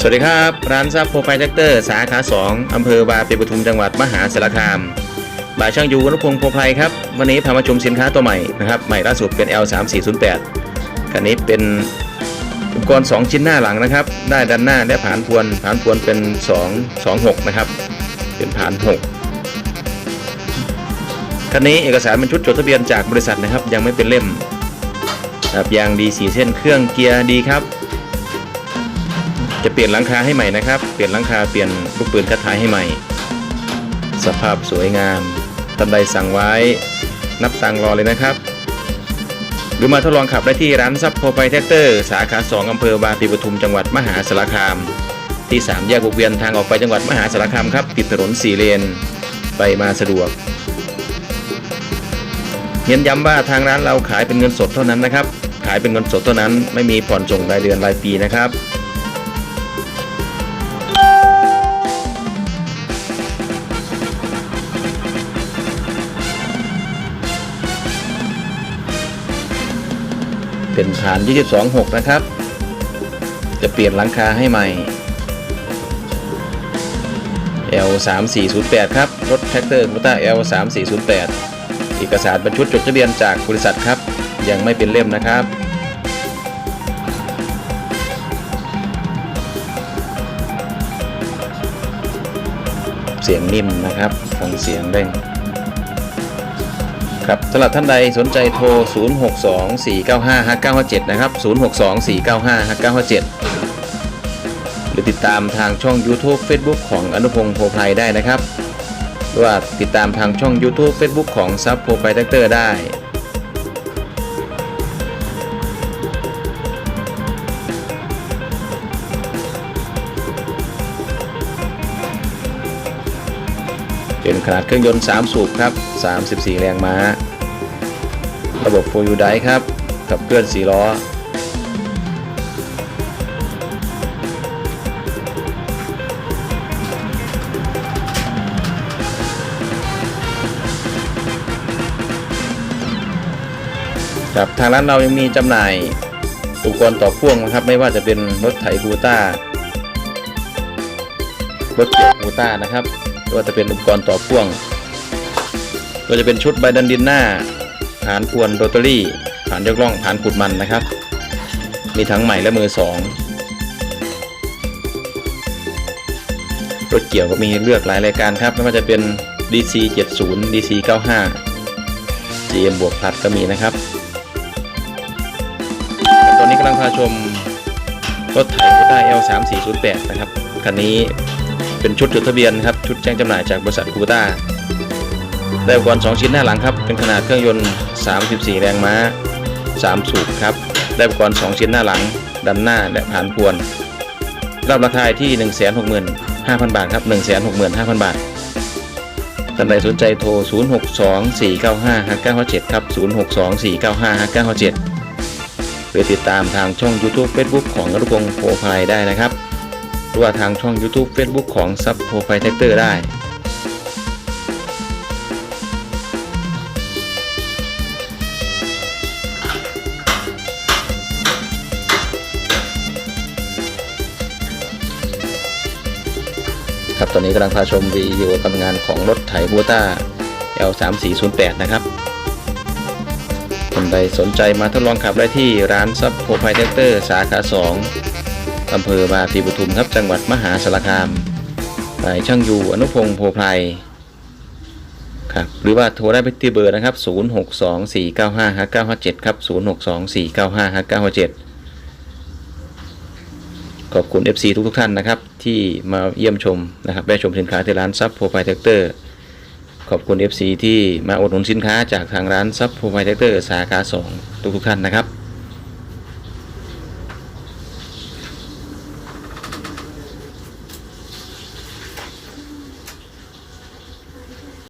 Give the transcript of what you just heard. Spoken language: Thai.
สวัสดีครับ ร้านซับโปรไฟล์แท็กเตอร์สาขา 2 อำเภอบาปีปทุมจังหวัดมหาสารคามบ่ายช่างยูวรพงศ์โพไพรครับ วันนี้พามาชมสินค้าตัวใหม่นะครับใหม่ล่าสุดเป็น L3408 คันนี้เป็นอุปกรณ์ 2 ชิ้นหน้าหลังนะครับ ได้ด้านหน้าและผานพวนผานพวนเป็น 2 26 นะครับ เป็นผาน 6 คันนี้เอกสารเป็นชุดจดทะเบียนจากบริษัทนะครับ ยังไม่เป็นเล่มครับยางดีสีเส้นเครื่องเกียร์ดีครับ จะเปลี่ยนหลังคาให้ใหม่นะครับ เปลี่ยนหลังคาเปลี่ยนลูกปืนคัดท้ายให้ใหม่ สภาพสวยงามท่านใดสั่งไว้นับตังรอเลยนะครับ หรือมาทดลองขับได้ที่ร้านซับโพไพแท็กเตอร์สาขา 2 อำเภอบางปีปทุมจังหวัดมหาสารคาม ที่ 3 แยกวงเวียนทางออกไปจังหวัดมหาสารคามครับติดถนน4เลน ไปมาสะดวกเน้นย้ำว่าทางร้านเราขายเป็นเงินสดเท่านั้นนะครับ ขายเป็นเงินสดเท่านั้นไม่มีผ่อนส่งรายเดือนรายปีนะครับ เป็นฐาน 22.6 นะครับ จะเปลี่ยนหลังคาให้ใหม่ L 3 4 0 8 ครับ รถแท็กเตอร์มูต้า L 3 4 0 8 เอกสารบรรชุดจดทะเบียนจากบริษัทครับ ยังไม่เป็นเล่มนะครับ เสียงนิ่มนะครับ ฟังเสียงเร่ง ครับสำหรับท่านใดสนใจโทร 0624955957 นะครับ 0624955957 หรือติดตามทางช่อง YouTube Facebook ของอนุพงศ์โพไพรได้นะครับ หรือว่าติดตามทางช่อง YouTube Facebook ของซับโพไพรแท็กเตอร์ได้ เป็นขนาดเครื่องยนต์ 3 สูบครับ 34 แรงม้า ระบบโฟยูไดครับขับเคลื่อน4ล้อ ครับทางร้านเรายังมีจำหน่ายอุปกรณ์ต่อพ่วงนะครับ ไม่ว่าจะเป็นรถไถบูต้ารถเกี่ยวบูต้านะครับ ว่าจะเป็นอุปกรณ์ต่อพ่วงก็จะเป็นชุดใบดันดินหน้าฐานพวนโรตารี่ฐานยกล่องฐานขุดมันนะครับ มีทั้งใหม่และมือสองรถเกี่ยวก็มีเลือกหลายรายการครับไม่ว่าจะเป็น DC 70 DC 95 GM บวกพลัดก็มีนะครับตอนนี้กำลังพาชมรถไถโ o ต้า L 3 4 0 8 นะครับคันนี้ เป็นชุดจดทะเบียนครับชุดแจ้งจำหน่ายจากบริษัทคูต้าได้อุปกรณ์2ชิ้นหน้าหลังครับเป็นขนาดเครื่องยนต์ 34 แรงม้า 3 สูบครับได้อุปกรณ์2ชิ้นหน้าหลังดันหน้าและผ่านพวนรับราคาที่ 165,000 บาทครับ 165,000 บาทท่านใดสนใจโทร 0624955957 ครับ 0624955957 หรือติดตามทางช่อง YouTube Facebook ของอนุพงศ์โพไพรได้นะครับ หรือว่าทางช่อง YouTube Facebook ของซับโพไพรแท็กเตอร์ได้ครับตอนนี้กำลังพาชมวิดีโอการทำงานของรถไถบูต้า L3408 นะครับท่านใดสนใจมาทดลองขับได้ที่ร้านซับโพไพแท็กเตอร์สาขา 2 อำเภอบาปีปทุมครับจังหวัดมหาสารคามนายช่างยูอนุพงศ์โพไพรครับหรือว่าโทรได้ไปที่เบอร์นะครับ 0624955957 ครับ 0624955957 ขอบคุณ FC ทุกทุกท่านนะครับ ที่มาเยี่ยมชมนะครับได้ชมสินค้าที่ร้านซับโพไพแท็กเตอร์ขอบคุณ FC ที่มาอุดหนุนสินค้าจากทางร้านซับโพไพแท็กเตอร์สาขา 2 ทุกๆท่านนะครับ